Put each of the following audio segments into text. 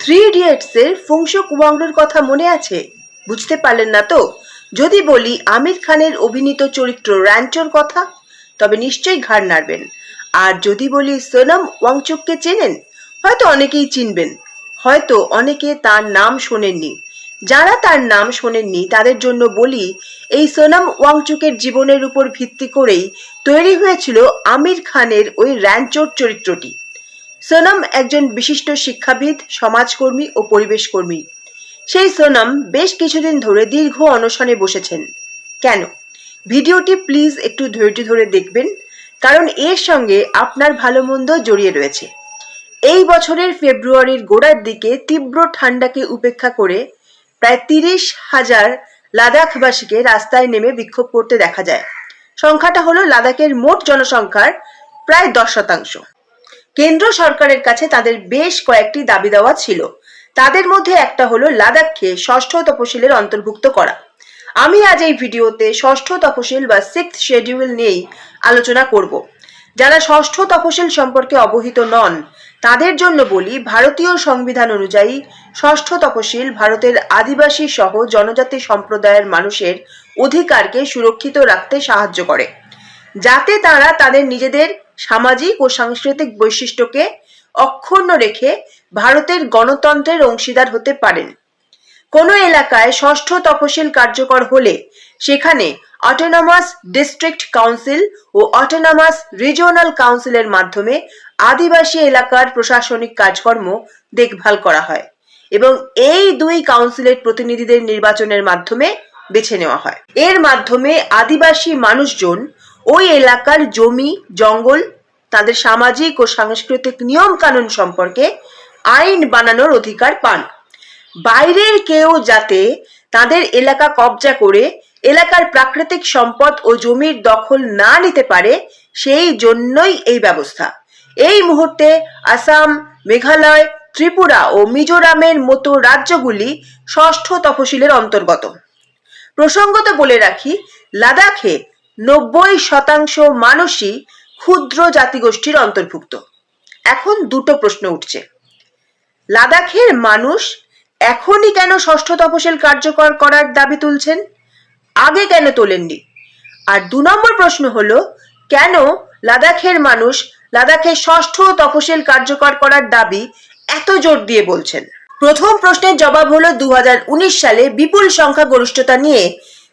Three ইডিয়টসের ফুংসুক ওয়াংডোর কথা মনে আছে? বুঝতে পারলেন না তো? যদি বলি আমির খানের অভিনীত চরিত্র র্যাঞ্চোর কথা, তবে নিশ্চয়ই ঘাড় নাড়বেন। আর যদি বলি সোনম ওয়াংচুককে চেনেন, হয়তো অনেকেই চিনবেন। হয়তো অনেকে তার নাম শোনেননি। যারা তার নাম শোনেননি, তাদের জন্য বলি এই সোনম ওয়াংচুকের জীবনের উপর ভিত্তি করেই তৈরি হয়েছিল আমির খানের ওই র্যাঞ্চোর চরিত্রটি। সোনম একজন বিশিষ্ট শিক্ষাবিদ, সমাজকর্মী ও পরিবেশ কর্মী সেই সোনম বেশ কিছুদিন ধরে দীর্ঘ অনশনে বসেছেন। কেন? ভিডিওটি প্লিজ একটু ধৈর্য ধরে দেখবেন, কারণ এর সঙ্গে আপনার ভালো মন্দ জড়িয়ে রয়েছে। এই বছরের ফেব্রুয়ারির গোড়ার দিকে তীব্র ঠান্ডাকে উপেক্ষা করে প্রায় তিরিশ হাজার লাদাখবাসীকে রাস্তায় নেমে বিক্ষোভ করতে দেখা যায়। সংখ্যাটা হলো লাদাখের মোট জনসংখ্যার প্রায় দশ শতাংশ। কেন্দ্র সরকারের কাছে তাদের বেশ কয়েকটি দাবি দেওয়া ছিল। তাদের মধ্যে একটা হলো লাদাখকে ষষ্ঠ তপশিলের অন্তর্ভুক্ত করা। আমি আজ এই ভিডিওতে ষষ্ঠ তপশিল বা সিক্স শেডিউল নিয়েই আলোচনা করব। যারা ষষ্ঠ তপশিল সম্পর্কে অবহিত নন, তাদের জন্য বলি ভারতীয় সংবিধান অনুযায়ী ষষ্ঠ তপশিল ভারতের আদিবাসী সহ জনজাতি সম্প্রদায়ের মানুষের অধিকারকে সুরক্ষিত রাখতে সাহায্য করে। যাতে তারা তাদের নিজেদের সামাজিক ও সাংস্কৃতিক বৈশিষ্ট্যকে অক্ষুণ্ণ রেখে ভারতের গণতন্ত্রের অংশীদার হতে পারেন। কোনো এলাকায় ষষ্ঠ তপশিল কার্যকর হলে সেখানে অটোনমাস ডিস্ট্রিক্ট কাউন্সিল ও অটোনমাস রিজিওনাল কাউন্সিলের মাধ্যমে আদিবাসী এলাকার প্রশাসনিক কাজকর্ম দেখভাল করা হয় এবং এই দুই কাউন্সিলের প্রতিনিধিদের নির্বাচনের মাধ্যমে বেছে নেওয়া হয়। এর মাধ্যমে আদিবাসী মানুষজন ওই এলাকার জমি, জঙ্গল, তাদের সামাজিক ও সাংস্কৃতিক নিয়ম কানুন সম্পর্কে আইন বানানোর অধিকার পান। বাইরের কেউ যাতে তাদের এলাকা কবজা করে, এলাকার প্রাকৃতিক সম্পদ ও জমির দখল না নিতে পারে, সেই জন্যই এই ব্যবস্থা। এই মুহূর্তে আসাম, মেঘালয়, ত্রিপুরা ও মিজোরামের মতো রাজ্যগুলি ষষ্ঠ তফসিলের অন্তর্গত। প্রসঙ্গত বলে রাখি, লাদাখে নব্বই শতাংশ মানুষই ক্ষুদ্র জাতিগোষ্ঠীর অন্তর্ভুক্ত। এখন দুটো প্রশ্ন উঠছে। লাদাখের মানুষ এখনই কেন ষষ্ঠ তপশিল কার্যকর করার দাবি তুলছেন? আগে কেন তোলেননি? আর দু নম্বর প্রশ্ন হলো, কেন লাদাখের মানুষ লাদাখের ষষ্ঠ তপশিল কার্যকর করার দাবি এত জোর দিয়ে বলছেন? প্রথম প্রশ্নের জবাব হলো দু হাজার উনিশ সালে বিপুল সংখ্যা গরিষ্ঠতা নিয়ে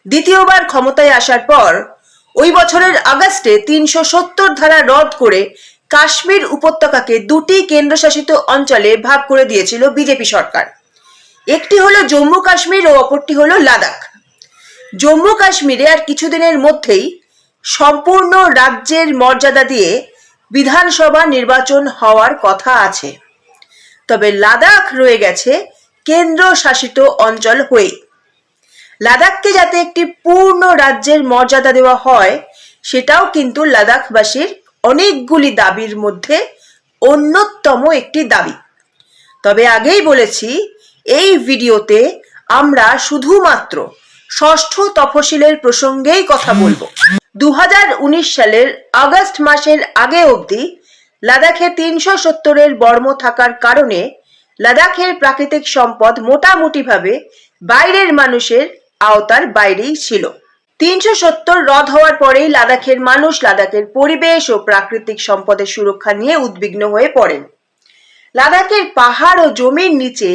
দ্বিতীয়বার ক্ষমতায় আসার পর ওই বছরের আগস্টে তিনশো সত্তর ধারা রদ করে কাশ্মীর উপত্যকাকে দুটি কেন্দ্রশাসিত অঞ্চলে ভাগ করে দিয়েছিল বিজেপি সরকার। একটি হলো জম্মু কাশ্মীর ও অপরটি হলো লাদাখ। জম্মু কাশ্মীরে আর কিছুদিনের মধ্যেই সম্পূর্ণ রাজ্যের মর্যাদা দিয়ে বিধানসভা নির্বাচন হওয়ার কথা আছে। তবে লাদাখ রয়ে গেছে কেন্দ্রশাসিত অঞ্চল হয়ে লাদাখকে যাতে একটি পূর্ণ রাজ্যের মর্যাদা দেওয়া হয়, সেটাও কিন্তু লাদাখবাসীর অনেকগুলি দাবির মধ্যে অন্যতম একটি দাবি। তবে আগেই বলেছি, এই ভিডিওতে আমরা শুধুমাত্র ষষ্ঠ তফসিলের প্রসঙ্গেই কথা বলব। দু হাজার উনিশ সালের আগস্ট মাসের আগে অবধি লাদাখে তিনশো সত্তরের বর্ম থাকার কারণে লাদাখের প্রাকৃতিক সম্পদ মোটামুটিভাবে বাইরের মানুষের আওতার বাইরেই ছিল। তিনশো সত্তর রদ হওয়ার পরেই লাদাখের মানুষ লাদাখের পরিবেশ ও প্রাকৃতিক সম্পদের সুরক্ষা নিয়ে উদ্বিগ্ন হয়ে পড়েন। লাদাখের পাহাড় ও জমির নিচে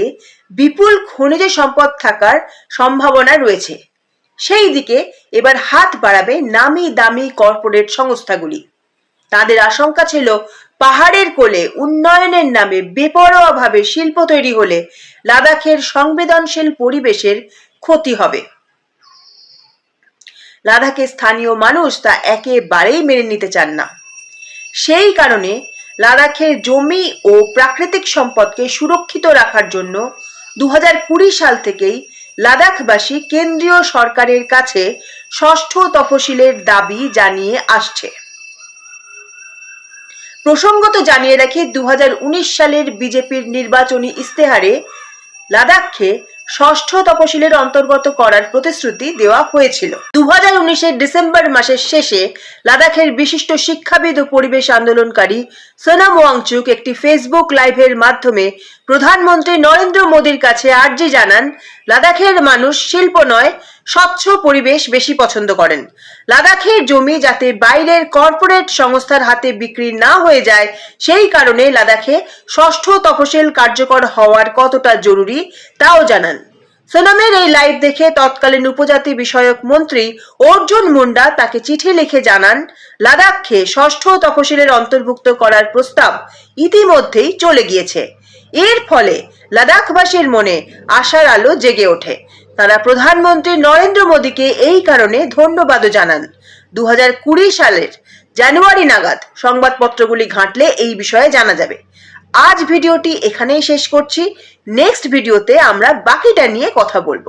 বিপুল খনিজ সম্পদ থাকার সম্ভাবনা রয়েছে। সেই দিকে এবার হাত বাড়াবে নামি দামি কর্পোরেট সংস্থাগুলি। তাদের আশঙ্কা ছিল পাহাড়ের কোলে উন্নয়নের নামে বেপরোয়াভাবে শিল্প তৈরি হলে লাদাখের সংবেদনশীল পরিবেশের ক্ষতি হবে। লাদাখের স্থানীয় মানুষ তা একেবারেই মেনে নিতে চান না। সেই কারণে লাদাখের জমি ও প্রাকৃতিক সম্পদকে সুরক্ষিত রাখার জন্য দু সাল থেকেই লাদাখবাসী কেন্দ্রীয় সরকারের কাছে ষষ্ঠ তফসিলের দাবি জানিয়ে আসছে। প্রসঙ্গত জানিয়ে রাখি দু হাজার উনিশ সালের বিজেপির নির্বাচনী ইস্তেহারে লাদাখকে ষষ্ঠ তপশিলের অন্তর্গত করার প্রতিশ্রুতি দেওয়া হয়েছিল। দু হাজার ডিসেম্বর মাসের শেষে লাদাখের বিশিষ্ট শিক্ষাবিদ ও পরিবেশ আন্দোলনকারী সোনাম ওয়াংচুক একটি ফেসবুক লাইভের মাধ্যমে প্রধানমন্ত্রী নরেন্দ্র মোদীর কাছে আর্জি জানান, লাদাখের মানুষ শিল্প নয় স্বচ্ছ পরিবেশ বেশি পছন্দ করেন। লাদাখের জমি যাতে বাইরের কর্পোরেট সংস্থার হাতে বিক্রি না হয়ে যায়, সেই কারণে লাদাখে ষষ্ঠ তফসিল কার্যকর হওয়ার কতটা জরুরি তাও জানান। সোনামের এই লাইভ দেখে তৎকালীন উপজাতি বিষয়ক মন্ত্রী অর্জুন মুন্ডা তাকে চিঠি লিখে জানান লাদাখকে ষষ্ঠ তফসিলের অন্তর্ভুক্ত করার প্রস্তাব ইতিমধ্যেই চলে গিয়েছে। এর ফলে লাদাখবাসীর মনে আশার আলো জেগে ওঠে। তারা প্রধানমন্ত্রী নরেন্দ্র মোদীকে এই কারণে ধন্যবাদও জানান। দু হাজার কুড়ি সালের জানুয়ারি নাগাদ সংবাদপত্রগুলি ঘাঁটলে এই বিষয়ে জানা যাবে। আজ ভিডিওটি এখানেই শেষ করছি। নেক্সট ভিডিওতে আমরা বাকিটা নিয়ে কথা বলব।